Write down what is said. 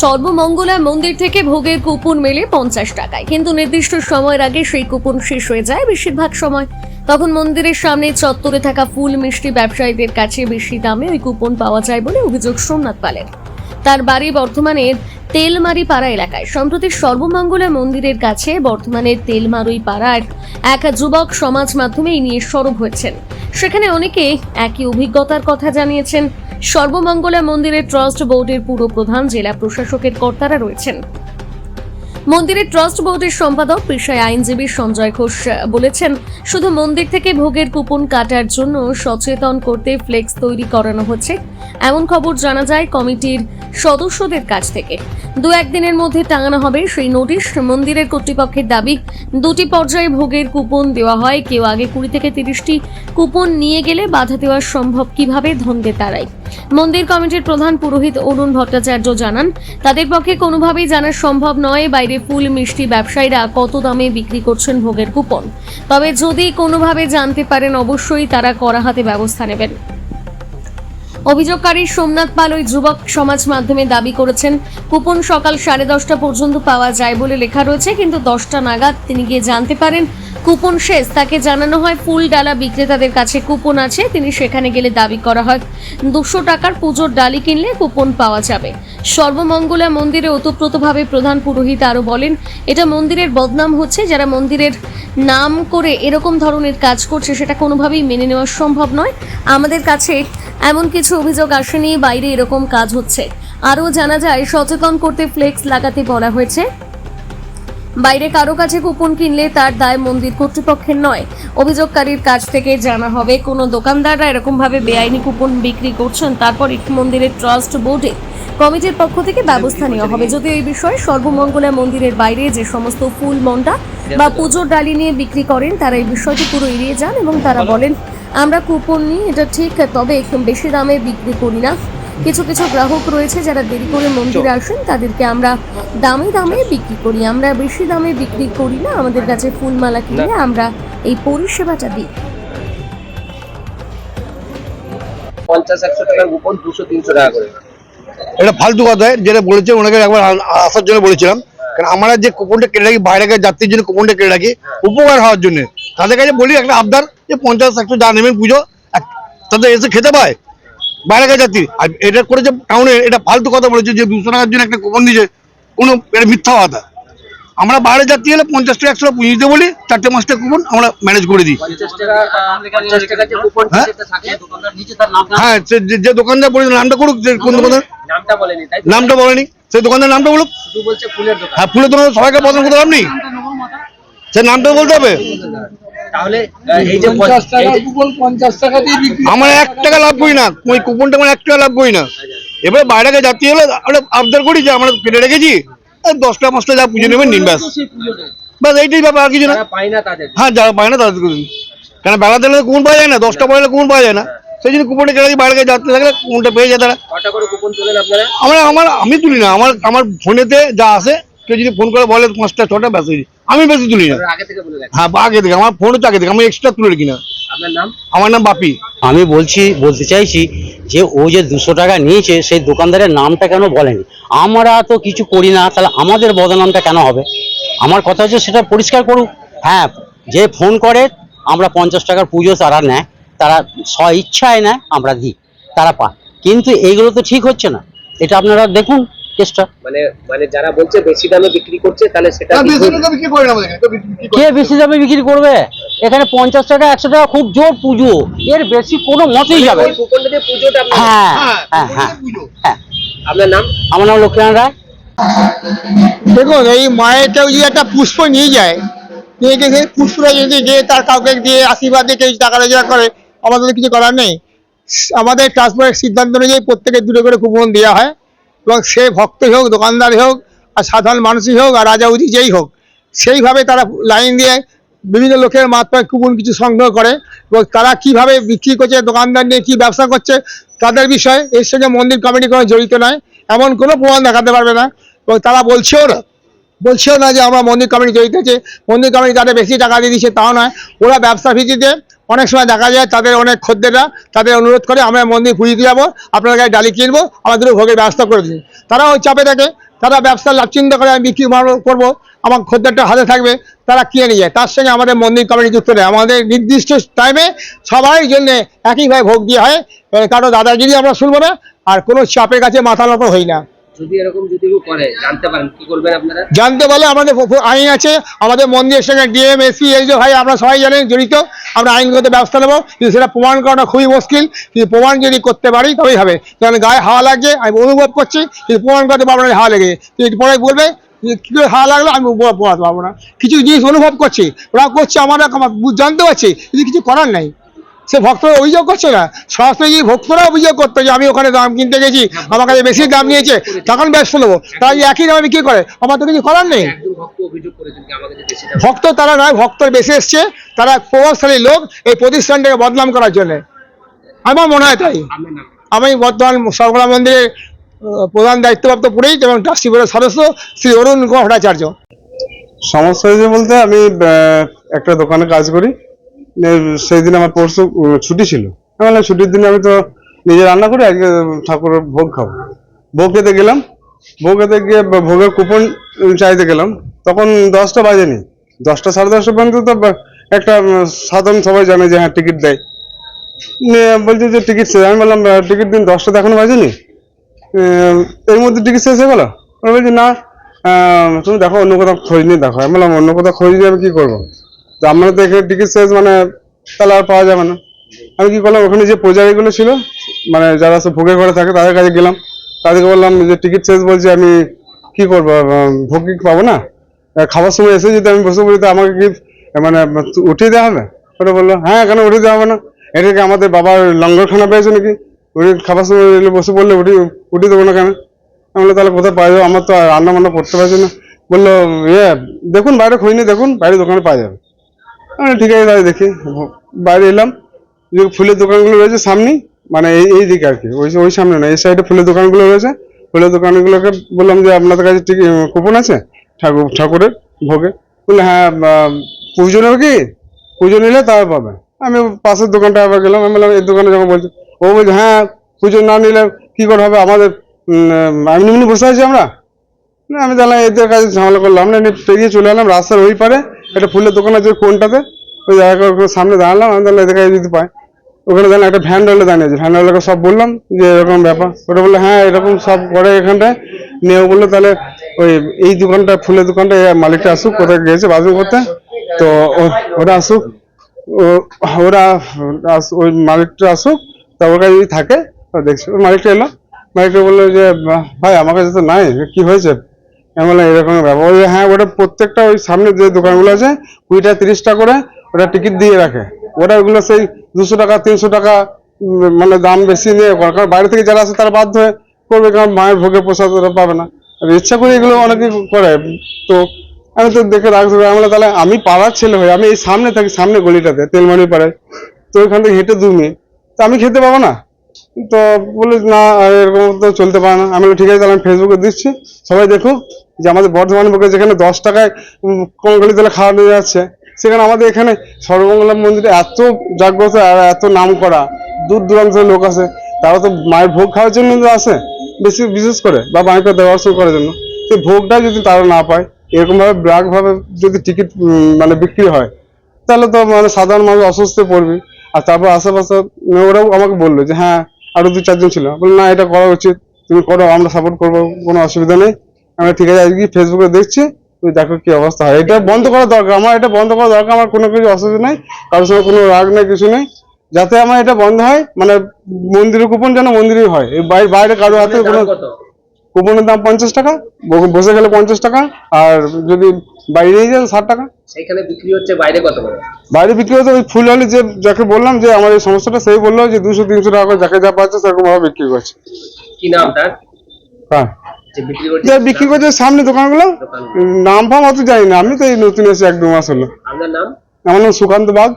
সর্বমঙ্গলা মন্দির থেকে ভোগের কুপন মেলে পঞ্চাশ টাকায়। কিন্তু নির্দিষ্ট সময়ের আগে সেই কুপন শেষ হয়ে যায় বেশিরভাগ সময়। তখন মন্দিরের সামনে চত্বরে থাকা ফুল মিষ্টি ব্যবসায়ীদের কাছে বেশি দামে ওই কুপন পাওয়া যায় বলে অভিযোগ সোমনাথ পালের। তার বাড়ি বর্ধমানের তেলমারি পাড়া এলাকায়। সম্প্রতি সর্বমঙ্গলা মন্দিরের কাছে বর্ধমানের তেলমারুই পাড়ার এক যুবক সমাজ মাধ্যমে এই নিয়ে সরব হয়েছেন। সেখানে অনেকে একই অভিজ্ঞতার কথা জানিয়েছেন। সর্বমঙ্গলা মন্দিরের ট্রাস্ট বোর্ডের পুরো প্রধান জেলা প্রশাসকের কর্তারা রয়েছেন। মন্দিরের ট্রাস্ট বোর্ডের সম্পাদক, পেশায় আইনজীবী সঞ্জয় ঘোষ বলেছেন, শুধু মন্দির থেকে ভোগের কুপন কাটার জন্য সচেতন করতে ফ্লেক্স তৈরি করানো হচ্ছে। এমন খবর জানা যায় কমিটির সদস্যদের কাছ থেকে। দু একদিনের মধ্যে টাঙানো হবে সেই নোটিশ। মন্দিরের কর্তৃপক্ষের দাবি, দুটি পর্যায়ে ভোগের কুপন দেওয়া হয়। কেউ আগে কুড়ি থেকে তিরিশটি কুপন নিয়ে গেলে বাধা দেওয়া সম্ভব কীভাবে? ধন্দে তারাই। মন্দির কমিটির প্রধান পুরোহিত অরুণ ভট্টাচার্য জানান, তাদের পক্ষে কোনোভাবেই জানা সম্ভব নয়। বাইরে ফুল মিষ্টি ব্যবসায়ীরা কত দামে বিক্রি করছেন ভোগের কুপন। তবে যদি কোনোভাবে জানতে পারেন, অবশ্যই তারা করা হাতে ব্যবস্থা নেবেন। অভিযোগকারী সোমনাথ পাল ওই যুবক সমাজ মাধ্যমে দাবি করেছেন, কুপন সকাল সাড়ে দশটা পর্যন্ত পাওয়া যায় বলে লেখা রয়েছে, কিন্তু দশটা নাগাদ তিনি গিয়ে জানতে পারেন কুপন শেষ, তাকে জানানো হয় ফুল ডালা বিক্রেতাদের কাছে কুপন আছে, তিনি সেখানে গেলে দাবি করা হয়। দুশো টাকার পুজোর ডালি কিনলে কুপন পাওয়া যাবে। সর্বমঙ্গলা মন্দিরে ওতপ্রোতভাবে প্রধান পুরোহিত আরও বলেন, এটা মন্দিরের বদনাম হচ্ছে, যারা মন্দিরের নাম করে এরকম ধরনের কাজ করছে, সেটা কোনোভাবেই মেনে নেওয়া সম্ভব নয়। আমাদের কাছে এমন কিছু অভিযোগ আসেনি, বাইরে এরকম কাজ হচ্ছে। আরও জানা যায়, সচেতন করতে ফ্লেক্স লাগাতে বলা হয়েছে। বাইরে কারও কাছে কুপন কিনলে তার দায় মন্দির কর্তৃপক্ষের নয়। অভিযোগকারীর কাছ থেকে জানা হবে, কোনো দোকানদাররা এরকমভাবে বেআইনি কুপন বিক্রি করছেন, তারপর একটি মন্দিরের ট্রাস্ট বোর্ডে। কমিটির পক্ষ থেকে ব্যবস্থা নেওয়া হবে। যদি এই বিষয়ে সর্বমঙ্গলা মন্দিরের বাইরে যে সমস্ত ফুল মন্ডা বা পুজোর ডালি নিয়ে বিক্রি করেন, তারা এই বিষয়টি পুরো এড়িয়ে যান এবং তারা বলেন, আমরা কুপন নিই, এটা ঠিক, তবে বেশি দামে বিক্রি করি না। কিছু কিছু গ্রাহক রয়েছে যারা দেরি করে মন্দিরে আসেন তাদেরকে আমরা দামে দামে বিক্রি করি। আমরা বেশি দামে বিক্রি করি না আমাদের কাছে ফুলমালা কিনে আমরা এই পরিষেবাটা দিই। পঞ্চাশ একশো টাকার কুপন দুশো তিনশো টাকা করে। এটা ফালতু কথা যেটা বলেছে ওনাকে একবার আসার জন্য বলেছিলাম। কারণ আমরা যে কুপনটা কেটে রাখি বাইরে যাত্রীর জন্য কুপনটা কেটে রাখি উপকার হওয়ার জন্য। তাদের কাছে বলি একটা আবদার যে পঞ্চাশ একশো যা নেবেন পুজো তাদের এসে খেতে পায়। বাইরে যাত্রী আর এটা করেছে টাউনে এটা ফালতু কথা বলেছে যে দুশো টাকার জন্য একটা কুপন দিয়েছে। কোনো এটা মিথ্যা কথা। আমরা বাইরে যাত্রী হলে পঞ্চাশ টাকা একশো টাকা পুঁজি দিতে বলি চারটে পাঁচটা কুপন আমরা ম্যানেজ করে দিই। হ্যাঁ? যেটা থাকে দোকানদার নিচে তার নাম হ্যাঁ সে যে- দোকানদার বলেছে নামটা করুক যে কোন দোকানদার? নামটা বলেনি সেই দোকানদার নামটা বলুক। হ্যাঁ ফুলের দোকান সবাইকে পছন্দ করতে পারবনি সে নামটা বলতে হবে? তাহলে এই যে পঞ্চাশ টাকা কুপন পঞ্চাশ টাকা দিয়ে বিক্রি। আমার এক টাকা লাভ করি না। ওই কুপনটা আমার এক টাকা লাভ করি না। এবার বাইরে থেকে যাত্রী হলে আমরা আবদার করি যে আমরা কেটে রেখেছি। আর দশটা পাঁচটা যা পুজো নেবেন নিন ব্যাস। ব্যাস এইটাই ব্যাপার আর কিছু না। যারা না তাদের। হ্যাঁ যারা পায় না তাদের করে দিন। কেন বেলা দিলে কুপন পাওয়া যায় না? দশটা পরে কুপন পাওয়া যায় না। সেই জন্য কুপনটা কেটে বাইরে থেকে যাত্রী থাকলে কুপনটা পেয়ে যায় তারা। কটা করে কুপন তোলেন আপনারা? আমার আমার আমি তুলি না। আমার আমার ফোনেতে যা আসে কেউ যদি ফোন করে বলে পাঁচটা ছটা ব্যাস আমি বেশি তুলি না। আগে থেকে হ্যাঁ আগে থেকে। আমার ফোন হচ্ছে আগে থেকে। আমি এক্সট্রা তুলে রাখি না। আমার নাম বাপি। আমি বলছি বলতে চাইছি যে ও যে দুশো টাকা নিয়েছে সেই দোকানদারের নামটা কেন বলেনি? আমরা তো কিছু করি না তাহলে আমাদের বদনামটা কেন হবে? আমার কথা হচ্ছে সেটা পরিষ্কার করুক। হ্যাঁ যে ফোন করে আমরা পঞ্চাশ টাকার পুজো তারা নেয় তারা স্ব ইচ্ছায় নেয় আমরা দিই তারা পায়। কিন্তু এইগুলো তো ঠিক হচ্ছে না। এটা আপনারা দেখুন। কেসটা? মানে মানে যারা বলছে বেশি দামে বিক্রি করছে তাহলে সেটা কি ভুল? বিক্রি করে না কে বেশি দামে বিক্রি করবে? এখানে পঞ্চাশ টাকা একশো টাকা খুব জোর পুজো। এর বেশি কোনো মতেই যাবে পুজোটা আপনারা- হ্যাঁ হ্যাঁ হ্যাঁ আপনার নাম? আমার নাম লক্ষ্মীনারায়ণ রায়। দেখুন এই মায়ের কেউ যদি একটা পুষ্প নিয়ে যায় নিয়ে গিয়ে সেই পুষ্পটা যদি গিয়ে তার কাউকে দিয়ে আশীর্বাদ দিয়ে কেউ টাকা রোজগার করে আমাদের কিছু করার নেই। আমাদের ট্রান্সপোর্টের সিদ্ধান্ত অনুযায়ী প্রত্যেকের দুটো করে কুপন দেওয়া হয়। এবং সে ভক্তই হোক, দোকানদারই হোক, আর সাধারণ মানুষই হোক, আর রাজা উদি যেই হোক, সেইভাবে তারা লাইন দিয়ে বিভিন্ন লোকের মাত্রায় কুপন কিছু সংগ্রহ করে এবং তারা কীভাবে বিক্রি করছে, দোকানদার নিয়ে কী ব্যবসা করছে, তাদের বিষয়ে এর সঙ্গে মন্দির কমিটি কোনো জড়িত নয়, এমন কোনো প্রমাণ দেখাতে পারবে না। এবং তারা বলছেও না। বলছেও না যে আমরা মন্দির কমিটি জড়িত আছে মন্দির কমিটি তাদের বেশি টাকা দিয়ে দিচ্ছে তাও নয়। ওরা ব্যবসা ভিত্তিতে অনেক সময় দেখা যায় তাদের অনেক খদ্দেররা তাদের অনুরোধ করে আমরা মন্দির দিয়ে যাব আপনার কাছে ডালি কিনবো আমাদেরও ভোগের ব্যবস্থা করে দিন। তারা ওই চাপে থাকে, তারা ব্যবসা লাভ চিন্তা করে, আমি বিক্রি করব, আমার খদ্দেরটা হাতে থাকবে, তারা কিনে নিয়ে যায়। তার সঙ্গে আমাদের মন্দির কমিটি যুক্ত নেই আমাদের নির্দিষ্ট টাইমে সবাই জন্য একইভাবে ভোগ দিয়ে হয় কারও দাদাগিরি আমরা শুনব না, আর কোনো চাপের কাছে মাথা নত হই না। জানতে পারেন পারলে আমাদের আইন আছে, আমাদের মন্দিরের সঙ্গে ডিএম এসপি এই যে ভাই, আমরা সবাই জানেন জড়িত। আমরা আইনগত ব্যবস্থা নেব, কিন্তু সেটা প্রমাণ করাটা খুবই মুশকিল। কিন্তু প্রমাণ যদি করতে পারি, তবেই হবে। কারণ গায়ে হাওয়া লাগছে, আমি অনুভব করছি, কিন্তু প্রমাণ করতে পারব না, হাওয়া লেগে পরে বলবে কী করে হাওয়া লাগল, আমি পড়াতে পারব না। কিছু জিনিস অনুভব করছি, ওরা করছে আমার জানতে পারছি, কিন্তু কিছু করার নাই। সে ভক্তরা অভিযোগ করছে না। সরাসরি যদি ভক্তরা অভিযোগ করতো যে আমি ওখানে দাম কিনতে গেছি আমার কাছে বেশি দাম নিয়েছে তখন ব্যস্ত নেব তারা যে একই দামে বিক্রি করে আমার তো কিছু করার নেই। ভক্ত ভক্ত তারা নয় ভক্তর বেশি এসছে। তারা প্রভাবশালী লোক এই প্রতিষ্ঠানটাকে বদনাম করার জন্য। আমার মনে হয় তাই। আমি বর্তমান সরগোলা মন্দিরের প্রধান দায়িত্বপ্রাপ্ত পুরোহিত এবং ট্রাস্টি বোর্ডের সদস্য শ্রী অরুণ কুমার ভট্টাচার্য। সমস্যা হয়েছে বলতে আমি একটা দোকানে কাজ করি। সেই দিন আমার পরশু ছুটি ছিল। আমি ছুটির দিনে আমি তো নিজে রান্না করে, আজকে ঠাকুরের ভোগ খাব। ভোগ খেতে গেলাম। ভোগ খেতে গিয়ে ভোগের কুপন চাইতে গেলাম। তখন দশটা বাজেনি। দশটা সাড়ে দশটা পর্যন্ত তো একটা সাধারণ সবাই জানে যে হ্যাঁ টিকিট দেয়। নিয়ে বলছে যে টিকিট শেষ। আমি বললাম টিকিট দিন, দশটা তো এখনও বাজেনি। এর মধ্যে টিকিট শেষ হয়ে গেল? ওরা বলছে, না তুমি দেখো, অন্য কোথাও খোঁজ নিয়ে দেখো। আমি বললাম, অন্য কোথাও খোঁজ নিয়ে আমি কি করব? তো আমরা তো এখানে টিকিট শেষ মানে তাহলে আর পাওয়া যাবে না। আমি কি করলাম, ওখানে যে পূজারীগুলো ছিল মানে যারা সব ভোগের ঘরে থাকে, তাদের কাছে গেলাম। তাদেরকে বললাম, যে টিকিট শেষ বলছি, আমি কি করব? ভোগ পাবো না? খাবার সময় এসে যদি আমি বসে পড়ি, তো আমাকে কি মানে উঠিয়ে দেওয়া হবে? ওটা বলল হ্যাঁ কেন উঠিয়ে দেওয়া হবে না? এটা কি আমাদের বাবার লঙ্গরখানা পেয়েছে নাকি? উঠে খাবার সময় বসে পড়লে উঠি উঠিয়ে দেবো না কেন? আমি বললাম, তাহলে কোথায় পাওয়া যাবে? আমার তো রান্না বান্না করতে পারছি না। বলল ইয়ে দেখুন, বাইরে খোঁজ দেখুন, বাইরে দোকানে পাওয়া যাবে। ঠিক আছে তাহলে দেখি। বাইরে এলাম যে ফুলের দোকানগুলো রয়েছে সামনেই মানে এই এই দিকে আর কি ওই ওই সামনে না এই সাইডে ফুলের দোকানগুলো রয়েছে। ফুলের দোকানগুলোকে বললাম যে আপনাদের কাছে ঠিক কুপন আছে? ঠাকুর ঠাকুরের ভোগে। বললে হ্যাঁ পুজো নেবে কি? পুজো নিলে তাও পাবে। আমি পাশের দোকানটা আবার গেলাম আমি বললাম এই দোকানে যখন বলছি ও বলছে হ্যাঁ পুজো না নিলে কী করে হবে আমাদের? উম, এমনি এমনি বসে আছি আমরা। আমি তাহলে এদের কাছে ঝামেলা করলাম না। পেরিয়ে চলে এলাম রাস্তার ওই পারে। একটা ফুলের দোকান আছে কোনটাতে? ওই জায়গা সামনে দাঁড়ালাম, আমি তাহলে কাছে যদি পাই ওখানে দাঁড়ানো একটা ভ্যান ডলে দাঁড়িয়ে আছে। ভ্যান ডলাকে সব বললাম যে, এরকম ব্যাপার। ওটা বলল হ্যাঁ এরকম সব করে এখানটায়। নিয়ে বলল, তাহলে ওই, এই দোকানটা, ফুলের দোকানটা মালিকটা আসুক, কোথায় গিয়েছে বাথরুম করতে। তো ওরা আসুক ওরা ওই মালিকটা আসুক, তা ওর কাছে যদি থাকে দেখছি। ওই মালিকটা এলো। মালিকটা বলল যে ভাই, আমার কাছে তো নাই, কি হয়েছে? আমি এরকম ব্যাপার। ওই হ্যাঁ ওটা প্রত্যেকটা ওই সামনে যে দোকানগুলো আছে কুড়িটা তিরিশটা করে ওটা টিকিট দিয়ে রাখে। ওটা ওগুলো সেই দুশো টাকা তিনশো টাকা মানে দাম বেশি নিয়ে করে। কারণ বাইরে থেকে যারা আসে তারা বাধ্য হয়ে করবে কারণ মায়ের ভোগে প্রসাদ ওরা পাবে না। আর ইচ্ছা করে এগুলো অনেকে করে। তো আমি তো দেখে রাখতে আমি বললাম, তাহলে আমি পাড়ার ছেলে হয়ে আমি এই সামনে থাকি সামনে গলিটাতে তেলমানি পাড়ায়। তো ওইখান থেকে হেঁটে দু তো আমি খেতে পাবো না? তো বলে না এরকম তো চলতে পারে না। আমি ঠিক আছে তাহলে আমি ফেসবুকে দিচ্ছি। সবাই দেখুক যে আমাদের বর্ধমান বুকে যেখানে দশ টাকায় কঙ্কালি তেলে খাওয়া নিয়ে যাচ্ছে, সেখানে আমাদের এখানে সর্বমঙ্গলা মন্দিরে এত জাগ্রত আর এত নাম করা দূর দূরান্ত লোক আসে তারা তো মায়ের ভোগ খাওয়ার জন্য তো আসে, বেশি বিশেষ করে বা মায়ের দেওয়া শুরু করার জন্য। সেই ভোগটা যদি তারা না পায়, এরকমভাবে ভাবে যদি টিকিট মানে বিক্রি হয়, তাহলে তো মানে সাধারণ মানুষ অসুস্থ পড়বে। আর তারপর আশেপাশে ওরাও আমাকে বলল যে হ্যাঁ আরও দু চারজন ছিল। বলল, না, এটা করা উচিত। তুমি করো, আমরা সাপোর্ট করব, কোনো অসুবিধা নেই। আমরা ঠিক আছে আজকে ফেসবুকে দেখছি? তুমি দেখো কি অবস্থা হয়। এটা বন্ধ করা দরকার আমার এটা বন্ধ করা দরকার আমার কোনো কিছু অসুবিধা নেই কারোর সঙ্গে কোনো রাগ নেই কিছু নেই। যাতে আমার এটা বন্ধ হয় মানে মন্দিরের কুপন যেন মন্দিরেই হয়। এই বাইরে বাইরে কারও হাতে কোনো কুপনের দাম পঞ্চাশ টাকা বসে গেলে পঞ্চাশ টাকা আর যদি বাইরে নিয়ে যান ষাট টাকা। সেইখানে বিক্রি হচ্ছে বাইরে কত বাইরে বিক্রি হতো ওই ফুল হলে যে যাকে বললাম যে আমার এই সমস্যাটা সেই বলল যে দুশো তিনশো টাকা করে যাকে যা পাচ্ছে সেরকম ভাবে বিক্রি করছে। কি নাম তার? হ্যাঁ। যে বিক্রি করছে সামনে দোকানগুলো। নাম ফাম অত জানি না আমি তো এই নতুন এসে এক দু মাস হলো। আমার নাম সুকান্ত বাগ।